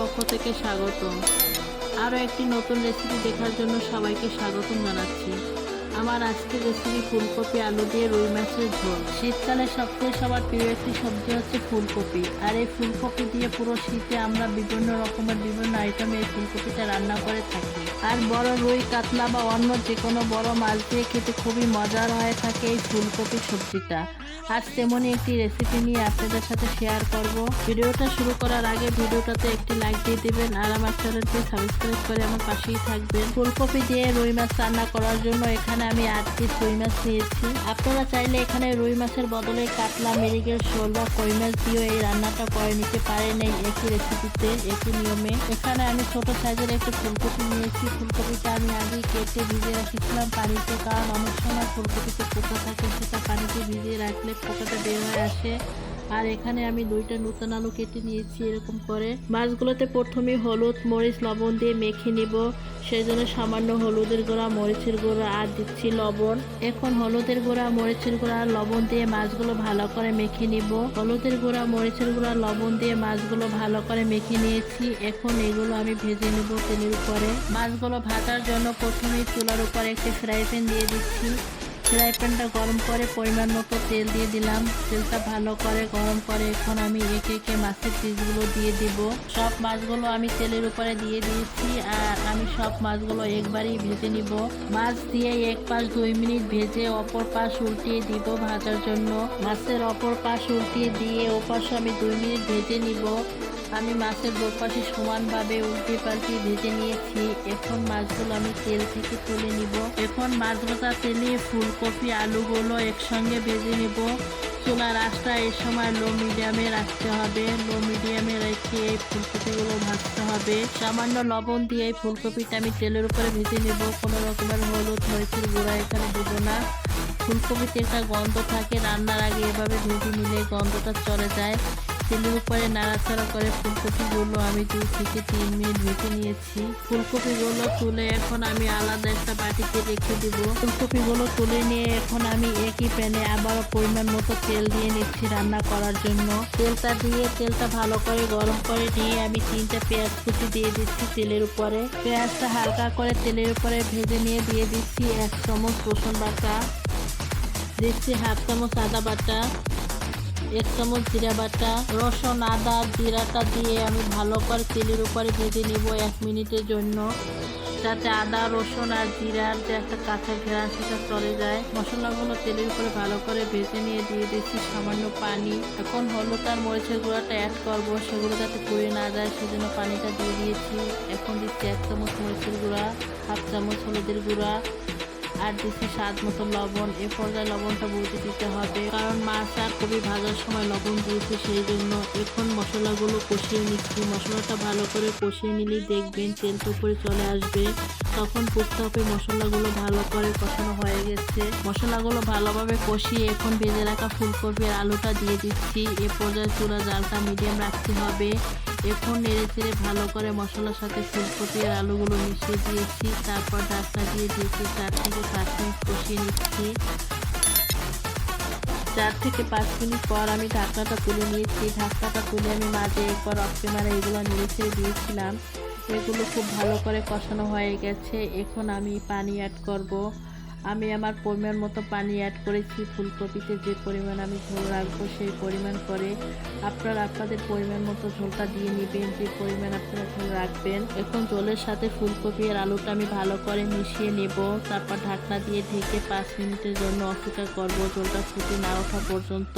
পক্ষ থেকে স্বাগত আরও একটি নতুন রেসিপি দেখার জন্য সবাইকে স্বাগতম জানাচ্ছি। আমার আজকের রেসিপি ফুলকপি, আলু দিয়ে রুই মাছের ঝোল। শীতকালে সবচেয়ে সবার প্রিয় একটি সবজি হচ্ছে ফুলকপি। আর এই ফুলকপি দিয়ে পুরো শীতে আমরা বিভিন্ন রকমের বিভিন্ন আইটেমে এই ফুলকপিটা রান্না করে থাকি। আর বড় রুই, কাতলা বা অন্য যে কোনো বড় মাছ দিয়ে খেতে খুবই মজার হয়ে থাকে এই ফুলকপি সবজিটা। আজ তেমনই একটি রেসিপি নিয়ে আপনাদের সাথে শেয়ার করব। ভিডিওটা শুরু করার আগে ভিডিওটাতে একটি লাইক দিয়ে দিবেন আর আমার চ্যানেলটি সাবস্ক্রাইব করে আমার পাশেই থাকবেন। ফুলকপি দিয়ে রুই মাছ রান্না করার জন্য এখানে আমি আট পিস রুই মাছ নিয়েছি। আপনারা চাইলে এখানে রুই মাছের বদলে কাতলা মেরিগেল শোল বা কই মাছ দিয়েও এই রান্নাটা করে নিতে পারেন এই একই রেসিপিতে একই নিয়মে। এখানে আমি ছোট সাইজের একটি ফুলকপি নিয়েছি। ফুলকপিটা আমি আগে কেটে ভিজে রাখিছিলাম পানিতে, কারণ অনেক সময় ফুলকপিতে পোকা থাকে, সেটা পানিতে ভিজিয়ে রাখলে পোকাটা বের হয়ে আসে। আর এখানে আমি দুইটা নতুন আলু কেটে নিয়েছি এরকম করে। মাছগুলোতে প্রথমে হলুদ, মরিচ, লবণ দিয়ে মেখে নিব। সেই জন্য সামান্য হলুদের গুঁড়া, মরিচের গুঁড়া আর দিচ্ছি লবণ। এখন হলুদের গুঁড়া, মরিচের গুঁড়া আর লবণ দিয়ে মাছগুলো ভালো করে মেখে নিব। হলুদের গুঁড়া, মরিচের গুঁড়া লবণ দিয়ে মাছগুলো ভালো করে মেখে নিয়েছি। এখন এগুলো আমি ভেজে নেব তেলের উপরে। মাছগুলো ভাজার জন্য প্রথমেই চুলার উপরে একটি ফ্রাই প্যান দিয়ে দিচ্ছি। ফ্রাই প্যানটা গরম করে পরিমাণ মতো তেল দিয়ে দিলাম। তেলটা ভালো করে গরম করে এখন আমি একে একে মাছের পিসগুলো দিয়ে দিব। সব মাছগুলো আমি তেলের উপরে দিয়ে দিয়েছি আর আমি সব মাছগুলো একবারই ভেজে নিব। মাছ দিয়ে এক পাশ দুই মিনিট ভেজে অপর পাশ উল্টিয়ে দিব ভাজার জন্য। মাছের অপর পাশ উল্টিয়ে দিয়ে ওপাশে আমি দুই মিনিট ভেজে নিব। আমি মাছের দুপাশে সমানভাবে উল্টে পাল্টে ভেজে নিয়েছি। এখন মাছগুলো আমি তেল থেকে তুলে নিব। এখন মাছ ভাজা তেলে ফুলকপি, আলুগুলো একসঙ্গে ভেজে নিব। চুলার আঁচটা এই সময় লো মিডিয়ামে রাখতে হবে। লো মিডিয়ামে রেখে এই ফুলকপিগুলো ভাজতে হবে। সামান্য লবণ দিয়ে এই ফুলকপিটা আমি তেলের উপরে ভেজে নেব। কোনো রকমের হলুদ, মরিচের গুঁড়া এখানে দেবো না। ফুলকপিতে একটা গন্ধ থাকে, রান্নার আগে এভাবে ভেজে নিলে গন্ধটা চলে যায়। তেলের উপরে নাড়াচাড়া করে ফুলকপিগুলো আমি দুই থেকে তিন মিনিট ভেজে নিয়েছি। ফুলকপিগুলো তুলে এখন আমি আলাদা একটা বাটিতে রেখে দিব। ফুলকপিগুলো তুলে নিয়ে এখন আমি একই প্যানে আবারও পরিমাণ মতো তেল দিয়ে নিচ্ছি রান্না করার জন্য। তেলটা দিয়ে, তেলটা ভালো করে গরম করে নিয়ে আমি তিনটা পেঁয়াজ কুচি দিয়ে দিচ্ছি তেলের উপরে। পেঁয়াজটা হালকা করে তেলের উপরে ভেজে নিয়ে দিয়ে দিচ্ছি এক চামচ রসুন বাটা, দিচ্ছি হাফ চামচ আদা বাটা। এক চামচ জিরা বাটা, রসুন, আদা, জিরাটা দিয়ে আমি ভালো করে তেলের উপরে ভেজে নিব এক মিনিটের জন্য। যাতে আদা, রসুন আর জিরার যে একটা কাঁচা ঘেরা সেটা চলে যায়। মশলাগুলো তেলের উপরে ভালো করে ভেজে নিয়ে দিয়ে দিচ্ছি সামান্য পানি। এখন হলুদ আর মরিচের গুঁড়াটা অ্যাড করব, সেগুলো যাতে পুড়ে না যায়, সেজন্য পানিটা দিয়ে দিয়েছি। এখন দিচ্ছি এক চামচ মরিচের গুঁড়া, হাফ চামচ হলুদের গুঁড়া। আর দিচ্ছি স্বাদ মতো লবণ, এ পর্যায়ে লবণটা বুঝে দিতে হবে। কারণ মাছ আর কবি ভাজার সময় লবণ দিয়েছি সেই জন্য। এখন মশলাগুলো কষিয়ে নিচ্ছি। মশলাটা ভালো করে কষিয়ে নিলেই দেখবেন তেলটা উপরে চলে আসবে। তখন বুঝতে হবে মশলাগুলো ভালো করে কষানো হয়ে গেছে। মশলাগুলো ভালোভাবে কষিয়ে এখন ভেজে রাখা ফুলকপির আলুটা দিয়ে দিচ্ছি। এ পর্যায়ে চুলা জালটা মিডিয়াম রাখতে হবে। এখন নেড়ে চেড়ে ভালো করে মশলার সাথে ফুলকপি আর আলুগুলো মিশিয়ে দিয়েছি। তারপর ঢাকনা দিয়ে দিয়েছি চার থেকে পাঁচ মিনিট কষিয়ে নিচ্ছি। চার থেকে পাঁচ মিনিট পর আমি ঢাকনাটা তুলে নিয়েছি। ঢাকনাটা তুলে আমি মাঝে একবার অফ ক্যামেরা এগুলো নেড়ে ছেড়ে দিয়েছিলাম। এগুলো খুব ভালো করে কষানো হয়ে গেছে। এখন আমি পানি অ্যাড করব। আমি আমার পরিমাণ মতো পানি অ্যাড করেছি, ফুলকপিতে যে পরিমাণ আমি ঝোল রাখব সেই পরিমাণ করে। আপনারা আপনাদের পরিমাণ মতো ঝোলটা দিয়ে নেবেন, যে পরিমাণ আপনারা ঝোল রাখবেন। এখন ঝোলের সাথে ফুলকপি আর আলুটা আমি ভালো করে মিশিয়ে নেব। তারপর ঢাকনা দিয়ে ঢেকে পাঁচ মিনিটের জন্য অপেক্ষা করব, ঝোলটা ফুটে না ওঠা পর্যন্ত।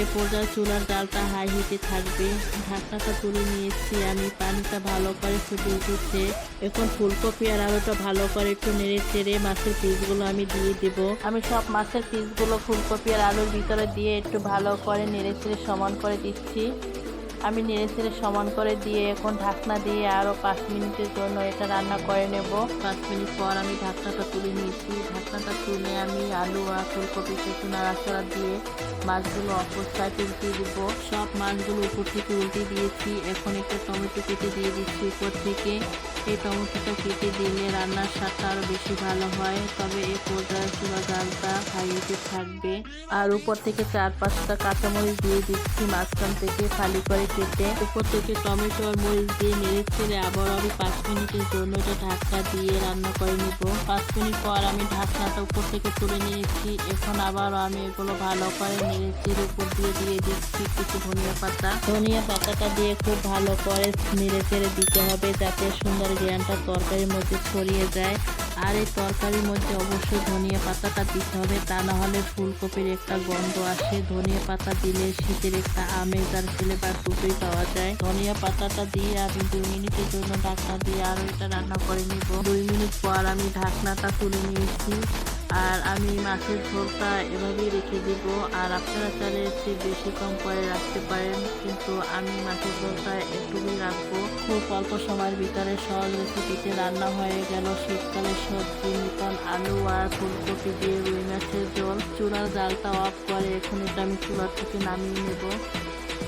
এ পর্যায়ে চুলার ডালটা হাই হিটে থাকবে। ঢাকনাটা তুলে নিয়েছি আমি, পানিটা ভালো করে ফুটে উঠেছে। এখন ফুলকপি আর আলুটা ভালো করে একটু নেড়ে চেড়ে মাছের পিসগুলো আমি দিয়ে দেব। আমি সব মাছের পিসগুলো ফুলকপি আর আলুর ভিতরে দিয়ে একটু ভালো করে নেড়ে চেড়ে সমান করে দিচ্ছি। আমি নেড়ে চেড়ে সমান করে দিয়ে, এখন ঢাকনা দিয়ে আরও পাঁচ মিনিটের জন্য এটা রান্না করে নেব। পাঁচ মিনিট পর আমি ঢাকনাটা তুলে নিয়েছি। ঢাকনাটা তুলে আমি আলু আর ফুলকপিতে একটু নাড়াচাড়া দিয়ে মাছগুলো অপর সাইড উল্টে দিব। সব মাছগুলো উপর থেকে উল্টে দিয়েছি। এখন একটা টমেটো কেটে দিয়ে দিচ্ছি উপর থেকে। এই টমেটোটা কেটে দিলে রান্নার স্বাদটা আরও বেশি ভালো হয়। তবে এই পর্যায়ে চুলা জালটা হাইতে থাকবে। আর উপর থেকে চার পাঁচটা কাঁচামরিচ দিয়ে দিচ্ছি মাঝখান থেকে। খালি করে কেটে উপর থেকে টমেটো আর মরিচ দিয়ে নেড়ে ছেড়ে আবার আমি পাঁচ মিনিটের জন্য এটা দিয়ে রান্না করে নিব। পাঁচ মিনিট পর আমি ঢাকনাটা উপর থেকে তুলে নিয়েছি। এখন আবার আমি এগুলো ভালো করে নেড়ে চেড়ে উপর দিয়ে দিয়ে দিচ্ছি কিছু ধনিয়া পাতা। ধনিয়া পাতাটা দিয়ে খুব ভালো করে নেড়ে চেড়ে দিতে হবে যাতে সুন্দর জ্ঞানটা তরকারির মধ্যে ছড়িয়ে যায়। আর এই তরকারির মধ্যে অবশ্যই ধনিয়া পাতাটা দিতে হবে। তা না হলে ফুলকপির একটা গন্ধ আসে। ধনিয়া পাতা দিলে শীতের একটা আমেজ আর ফ্লেভার দুটোই পাওয়া যায়। ধনিয়া পাতাটা দিয়ে আমি দুই মিনিটের জন্য ঢাকনা দিয়ে আরও এটা রান্না করে নিব। দুই মিনিট পর আমি ঢাকনাটা তুলে নিয়েছি। আর আমি মাছের ঝোলটা এভাবেই রেখে দিব। আর আপনারা চাইলে একটু বেশি কম করে রাখতে পারেন। কিন্তু আমি মাছের ঝোলটা একটুকুই রাখব। খুব অল্প সময়ের ভিতরে সহজ রেসিপিতে রান্না হয়ে গেল। শীতকালের সবজি নতুন আলু আর ফুলকপি দিয়ে রুই মাছের ঝোল। চুলার জালটা অফ করে এখন এটা আমি চুলা থেকে নামিয়ে নেব।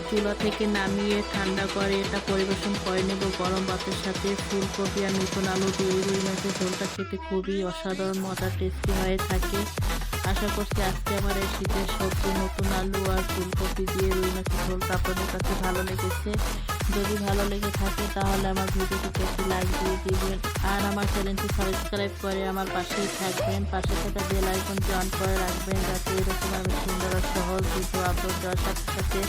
চুলা থেকে নামিয়ে ঠান্ডা করে এটা পরিবেশন করে নেব গরম ভাতের সাথে। ফুলকপি আর নতুন আলু দিয়ে রুই মাছের ঝোলটা খেতে খুবই অসাধারণ, মজার টেস্টি হয়ে থাকে। আশা করছি আজকে আমার এই শীতের সবজি, নতুন আলু আর ফুলকপি দিয়ে রুই মাছের ঝোলটা আপনাদের কাছে ভালো লেগেছে। যদি ভালো লেগে থাকে তাহলে আমার ভিডিওটিকে একটি লাইক দিয়ে দিবেন। আর আমার চ্যানেলটি সাবস্ক্রাইব করে আমার পাশেই থাকবেন। পাশে থাকা বেল আইকনটি অন করে রাখবেন যাতে এরকম আমি সুন্দর আর সহজ ভিডিও আপলোড দেওয়ার সাথে সাথে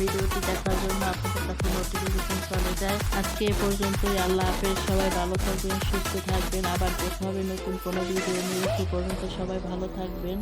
ভিডিওটি দেখার জন্য আপনাদের কাছে নোটিফিকেশন চলে যায়। আজকে এ পর্যন্তই, আল্লাহ হাফেজ, সবাই ভালো থাকবেন, সুস্থ থাকবেন। আবার দেখা হবে নতুন কোনো ভিডিও নিয়ে। সে পর্যন্ত সবাই ভালো থাকবেন।